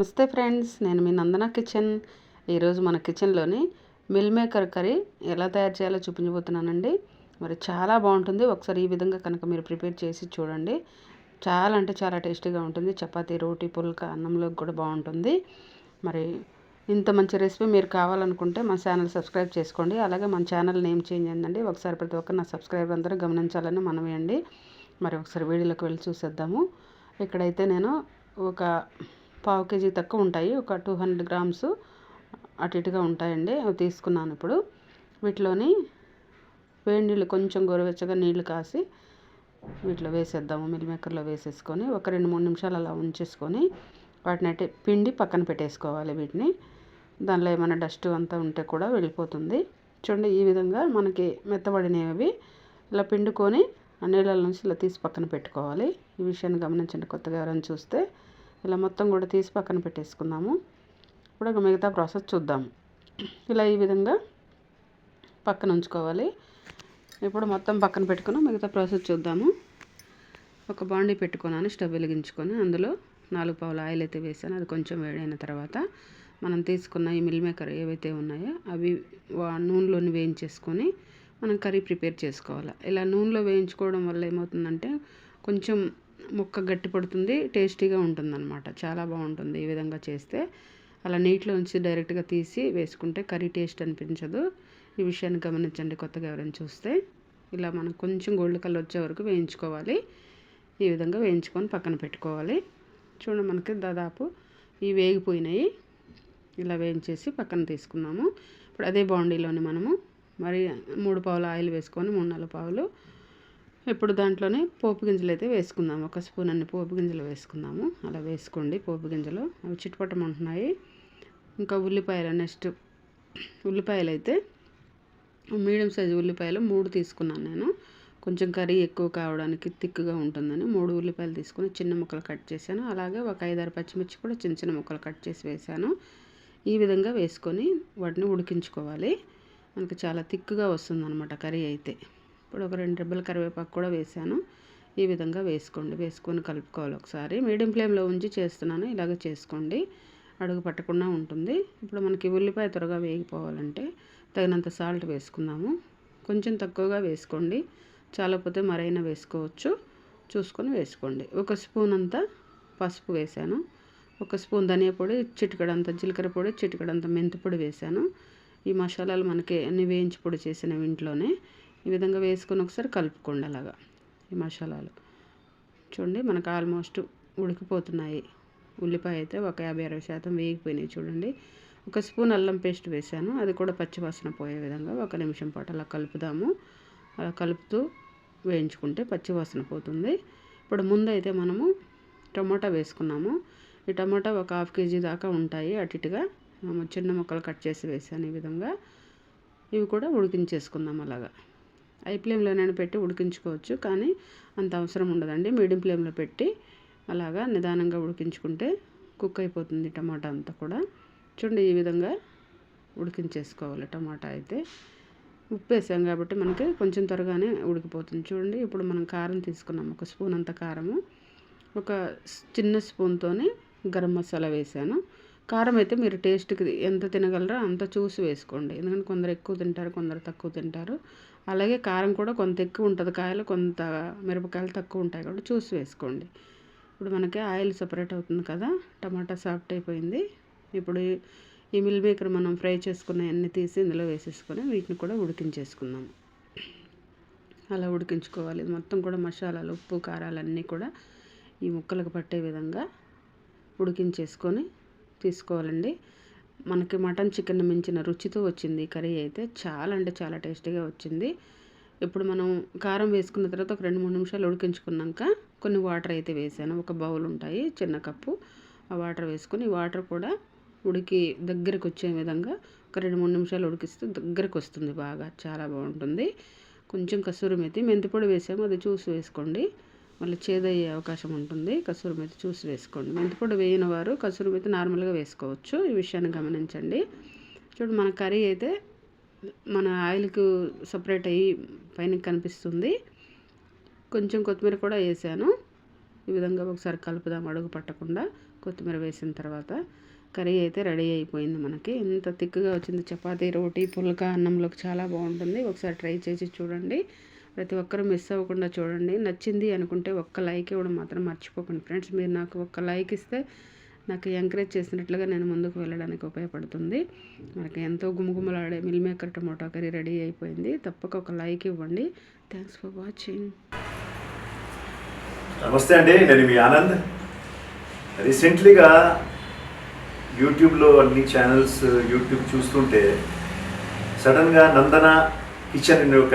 నమస్తే ఫ్రెండ్స్ నేను మీ నందన కిచెన్. ఈరోజు మన కిచెన్లోని మిల్ మేకర్ కర్రీ ఎలా తయారు చేయాలో చూపించబోతున్నానండి. మరి చాలా బాగుంటుంది. ఒకసారి ఈ విధంగా కనుక మీరు ప్రిపేర్ చేసి చూడండి. చాలా అంటే చాలా టేస్టీగా ఉంటుంది. చపాతీ రోటీ పుల్క అన్నంలోకి కూడా బాగుంటుంది. మరి ఇంత మంచి రెసిపీ మీరు కావాలనుకుంటే మా ఛానల్ సబ్స్క్రైబ్ చేసుకోండి. అలాగే మన ఛానల్ నేమ్ చేంజ్ అయిందండి. ఒకసారి ప్రతి ఒక్కరు నా సబ్స్క్రైబర్ అందరూ గమనించాలని మనమే అండి. మరి ఒకసారి వీడియోలోకి వెళ్ళి చూసేద్దాము. ఇక్కడైతే నేను ఒక పావు కేజీ తక్కువ ఉంటాయి. ఒక టూ హండ్రెడ్ గ్రామ్స్ అటు ఇటుగా ఉంటాయండి. అవి తీసుకున్నాను ఇప్పుడు. వీటిలోని వేడి నీళ్ళు కొంచెం గోరువెచ్చగా నీళ్ళు కాసి వీటిలో వేసేద్దాము. మిల్ మేకర్లో వేసేసుకొని ఒక రెండు మూడు నిమిషాలు అలా ఉంచేసుకొని వాటిని అయితే పిండి పక్కన పెట్టేసుకోవాలి వీటిని. దానిలో ఏమైనా డస్ట్ అంతా ఉంటే కూడా వెళ్ళిపోతుంది. చూడండి ఈ విధంగా మనకి మెత్తబడినవి ఇలా పిండుకొని ఆ నీళ్ళ నుంచి ఇలా తీసి పక్కన పెట్టుకోవాలి. ఈ విషయాన్ని గమనించండి కొత్తగా ఎవరైనా చూస్తే. ఇలా మొత్తం కూడా తీసి పక్కన పెట్టేసుకుందాము. ఇప్పుడు మిగతా ప్రాసెస్ చూద్దాం. ఇలా ఈ విధంగా పక్కన ఉంచుకోవాలి. ఇప్పుడు మొత్తం పక్కన పెట్టుకుని మిగతా ప్రాసెస్ చూద్దాము. ఒక బాండీ పెట్టుకున్నాను స్టవ్ వెలిగించుకొని అందులో నాలుగు పావుల ఆయిల్ అయితే వేసాను. అది కొంచెం వేడైన తర్వాత మనం తీసుకున్న ఈ మిల్ మేకర్ ఏవైతే ఉన్నాయో అవి నూనెలోని వేయించేసుకొని మనం కర్రీ ప్రిపేర్ చేసుకోవాలి. ఇలా నూనెలో వేయించుకోవడం వల్ల ఏమవుతుందంటే కొంచెం ముక్క గట్టి పడుతుంది టేస్టీగా ఉంటుందన్నమాట. చాలా బాగుంటుంది ఈ విధంగా చేస్తే. అలా నీటిలో ఉంచి డైరెక్ట్గా తీసి వేసుకుంటే కర్రీ టేస్ట్ అనిపించదు. ఈ విషయాన్ని గమనించండి కొత్తగా ఎవరైనా చూస్తే. ఇలా మనం కొంచెం గోల్డ్ కలర్ వచ్చే వరకు వేయించుకోవాలి. ఈ విధంగా వేయించుకొని పక్కన పెట్టుకోవాలి. చూడండి మనకి దాదాపు ఇవి వేగిపోయినాయి. ఇలా వేయించేసి పక్కన తీసుకున్నాము. ఇప్పుడు అదే బాండీలోని మనము. మరి మూడు పావులు ఆయిల్ వేసుకొని మూడు నాలుగు పావులు ఇప్పుడు దాంట్లోనే పోపు గింజలు అయితే వేసుకుందాము. ఒక స్పూన్ అన్ని పోపు గింజలు వేసుకుందాము. అలా వేసుకోండి పోపు గింజలు. అవి చిట్పట్టమంటున్నాయి ఇంకా ఉల్లిపాయలు నెక్స్ట్ ఉల్లిపాయలు అయితే మీడియం సైజు ఉల్లిపాయలు మూడు తీసుకున్నాను నేను. కొంచెం కర్రీ ఎక్కువ కావడానికి థిక్గా ఉంటుందని మూడు ఉల్లిపాయలు తీసుకొని చిన్న ముక్కలు కట్ చేశాను. అలాగే ఒక ఐదారు పచ్చిమిర్చి కూడా చిన్న చిన్న ముక్కలు కట్ చేసి వేశాను. ఈ విధంగా వేసుకొని వాటిని ఉడికించుకోవాలి. మనకి చాలా థిక్గా వస్తుంది కర్రీ అయితే. ఇప్పుడు ఒక రెండు రెబ్బల కరివేపాకు కూడా వేసాను. ఈ విధంగా వేసుకోండి. వేసుకొని కలుపుకోవాలి ఒకసారి. మీడియం ఫ్లేమ్లో ఉంచి చేస్తున్నాను. ఇలాగ చేసుకోండి. అడుగు పట్టకుండా ఉంటుంది. ఇప్పుడు మనకి ఉల్లిపాయ త్వరగా వేగిపోవాలంటే తగినంత సాల్ట్ వేసుకుందాము. కొంచెం తక్కువగా వేసుకోండి. చాలకపోతే మరైనా వేసుకోవచ్చు. చూసుకొని వేసుకోండి. ఒక స్పూన్ అంతా పసుపు వేసాను. ఒక స్పూన్ ధనియా పొడి చిటికడంత జీలకర్ర పొడి చిటికడంత మెంతి పొడి వేసాను. ఈ మసాలాలు మనకి అన్ని వేయించి పొడి చేసిన ఇంట్లోనే. ఈ విధంగా వేసుకొని ఒకసారి కలుపుకోండి అలాగా ఈ మసాలాలు. చూడండి మనకు ఆల్మోస్ట్ ఉడికిపోతున్నాయి. ఉల్లిపాయ అయితే ఒక యాభై అరవై శాతం వేగిపోయినాయి చూడండి. ఒక స్పూన్ అల్లం పేస్ట్ వేసాను అది కూడా పచ్చివాసన పోయే విధంగా ఒక నిమిషం పాటు అలా కలుపుదాము. అలా కలుపుతూ వేయించుకుంటే పచ్చివాసన పోతుంది. ఇప్పుడు ముందైతే మనము టమాటా వేసుకున్నాము. ఈ టమాటా ఒక హాఫ్ కేజీ దాకా ఉంటాయి అటు ఇటుగా. చిన్న ముక్కలు కట్ చేసి వేసాను ఈ విధంగా. ఇవి కూడా ఉడికించేసుకుందాం అలాగా. హై ఫ్లేమ్లోనైనా పెట్టి ఉడికించుకోవచ్చు కానీ అంత అవసరం ఉండదండి. మీడియం ఫ్లేమ్లో పెట్టి అలాగా నిదానంగా ఉడికించుకుంటే కుక్ అయిపోతుంది టమాటా అంతా కూడా. చూడండి ఈ విధంగా ఉడికించేసుకోవాలి టమాటా అయితే. ఉప్పు వేసాం కాబట్టి మనకి కొంచెం త్వరగానే ఉడికిపోతుంది. చూడండి ఇప్పుడు మనం కారం తీసుకున్నాం ఒక స్పూన్ అంత కారము. ఒక చిన్న స్పూన్తో గరం మసాలా వేసాను. కారం అయితే మీరు టేస్ట్కి ఎంత తినగలరో అంత చూసి వేసుకోండి. ఎందుకంటే కొందరు ఎక్కువ తింటారు కొందరు తక్కువ తింటారు. అలాగే కారం కూడా కొంత ఎక్కువ ఉంటుంది. కాయలు కొంత మిరపకాయలు తక్కువ ఉంటాయి కాబట్టి చూసి వేసుకోండి. ఇప్పుడు మనకి ఆయిల్ సపరేట్ అవుతుంది కదా టమాటా సాఫ్ట్ అయిపోయింది. ఇప్పుడు ఈ మిల్ మేకర్ మనం ఫ్రై చేసుకున్న అన్నీ తీసి ఇందులో వేసేసుకొని వీటిని కూడా ఉడికించేసుకుందాం. అలా ఉడికించుకోవాలి. మొత్తం కూడా మసాలాలు ఉప్పు కారాలు అన్నీ కూడా ఈ ముక్కలకు పట్టే విధంగా ఉడికించేసుకొని తీసుకోవాలండి. మనకి మటన్ చికెన్ మించిన రుచితో వచ్చింది కర్రీ అయితే. చాలా అంటే చాలా టేస్టీగా వచ్చింది. ఇప్పుడు మనం కారం వేసుకున్న తర్వాత ఒక రెండు మూడు నిమిషాలు ఉడికించుకున్నాక కొన్ని వాటర్ అయితే వేసాను. ఒక బౌల్ ఉంటాయి చిన్న కప్పు. ఆ వాటర్ వేసుకొని వాటర్ కూడా ఉడికి దగ్గరకు వచ్చే విధంగా ఒక రెండు మూడు నిమిషాలు ఉడికిస్తే దగ్గరకు వస్తుంది బాగా. చాలా బాగుంటుంది. కొంచెం కసూరి మెతి మెంతిపొడి వేసాము. అది చూసి వేసుకోండి. మళ్ళీ చేదయ్యే అవకాశం ఉంటుంది. కసూరి మెతి చూసి వేసుకోండి. మెంతిపొడి వేయని వారు కసూరి మెతి నార్మల్గా వేసుకోవచ్చు. ఈ విషయాన్ని గమనించండి. చూడు మన కర్రీ అయితే మన ఆయిల్కు సపరేట్ అయ్యి పైన కనిపిస్తుంది. కొంచెం కొత్తిమీర కూడా వేసాను. ఈ విధంగా ఒకసారి కలుపుదాం అడుగు పట్టకుండా. కొత్తిమీర వేసిన తర్వాత కర్రీ అయితే రెడీ అయిపోయింది మనకి. ఎంత థిక్గా వచ్చింది. చపాతీ రోటీ పుల్క అన్నంలోకి చాలా బాగుంటుంది. ఒకసారి ట్రై చేసి చూడండి. ప్రతి ఒక్కరూ మిస్ అవ్వకుండా చూడండి. నచ్చింది అనుకుంటే ఒక్క లైక్ ఇవ్వడం మాత్రం మర్చిపోకండి ఫ్రెండ్స్. మీరు నాకు ఒక్క లైక్ ఇస్తే నాకు ఎంకరేజ్ చేసినట్లుగా నేను ముందుకు వెళ్ళడానికి ఉపయోగపడుతుంది. మనకి ఎంతో గుమగుమలాడే meal maker tomato curry ready అయిపోయింది. తప్పక ఒక లైక్ ఇవ్వండి. థ్యాంక్స్ ఫర్ వాచింగ్ నమస్తే అండి. నేను మీ ఆనంద్. రీసెంట్లీగా యూట్యూబ్లో అన్ని ఛానల్స్ యూట్యూబ్ చూస్తుంటే సడన్గా నందన కిచెన్ అనే ఒక